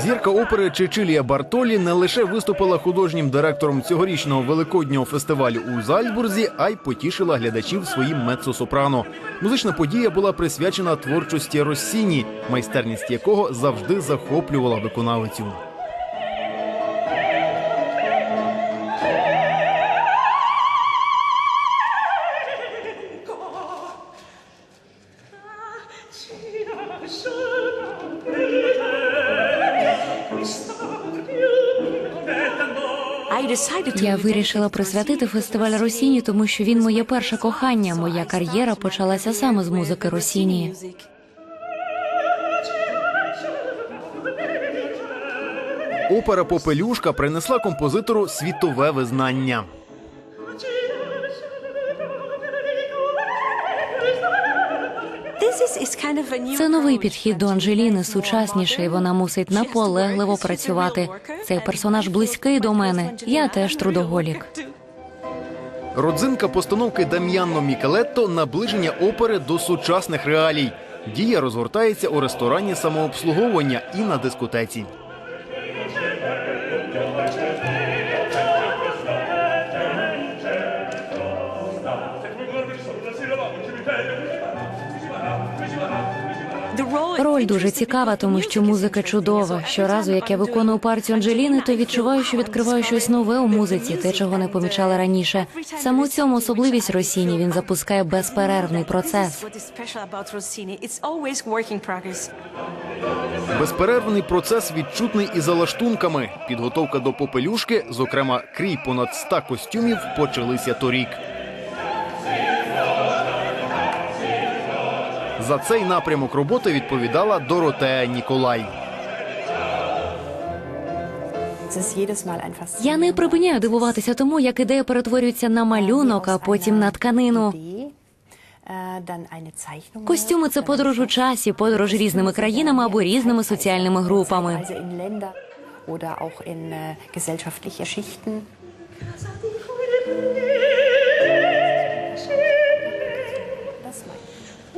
артистка опери Чечилія Бартолі не лише виступила художнім директором цьогорічного великоднього фестивалю у Зальцбурзі, а й потішила глядачів своїм меццо-сопрано. Музична подія була присвячена творчості Россіні, майстерність якого завжди захоплювала виконавицю. Я вирішила присвятити фестиваль Росіні, тому що він моє перше кохання. Моя кар'єра почалася саме з музики Росіні. Опера Попелюшка принесла композитору світове визнання. Це новий підхід до Анжеліни, сучасніший. Вона мусить наполегливо працювати. Цей персонаж близький до мене. Я теж трудоголік. Родзинка постановки Дам'янно Мікелетто наближення опери до сучасних реалій. Дія розгортається у ресторані самообслуговування і на дискотеці. Роль дуже цікава, тому що музика чудова. Щоразу, як я виконую партію Анджеліни, то відчуваю, що відкриваю щось нове у музиці, те, чого не помічала раніше. Саме у цьому особливість Росіні. Він запускає безперервний процес. Безперервний процес відчутний і за лаштунками. Підготовка до попелюшки, зокрема крій понад 100 костюмів, почалися торік. За цей напрямок роботи відповідала Доротея Ніколай. Я не припиняю дивуватися тому, як ідея перетворюється на малюнок, а потім на тканину. Костюми це подорож у часі, подорож різними країнами або різними соціальними групами. Also in Länder oder auch in gesellschaftliche Schichten.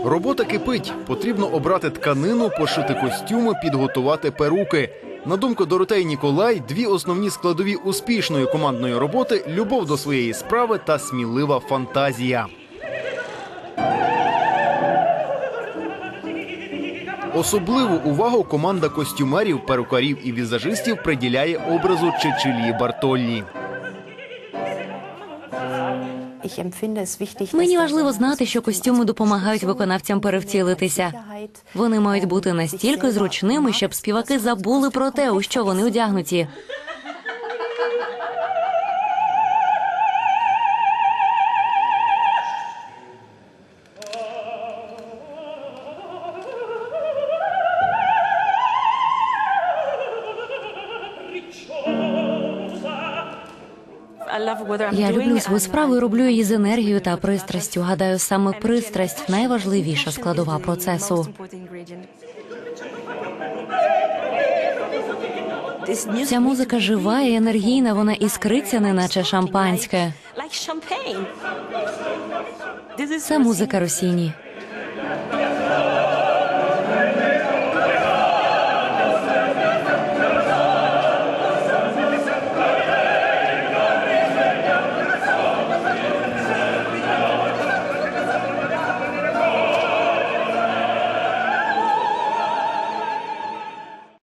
Робота кипить. Потрібно обрати тканину, пошити костюми, підготувати перуки. На думку Доротеї Ніколай, дві основні складові успішної командної роботи любов до своєї справи та смілива фантазія. Особливу увагу команда костюмерів, перукарів і візажистів приділяє образу Чечилії Бартоллі. Мені важливо знати, що костюми допомагають виконавцям перевтілитися. Вони мають бути настільки зручними, щоб співаки забули про те, у що вони одягнуті. Я люблю свою справу і роблю її з енергією та пристрастю. Гадаю, саме пристрасть найважливіша складова процесу. Ця музика жива і енергійна, вона іскриться, неначе шампанське. Це музика Росіні.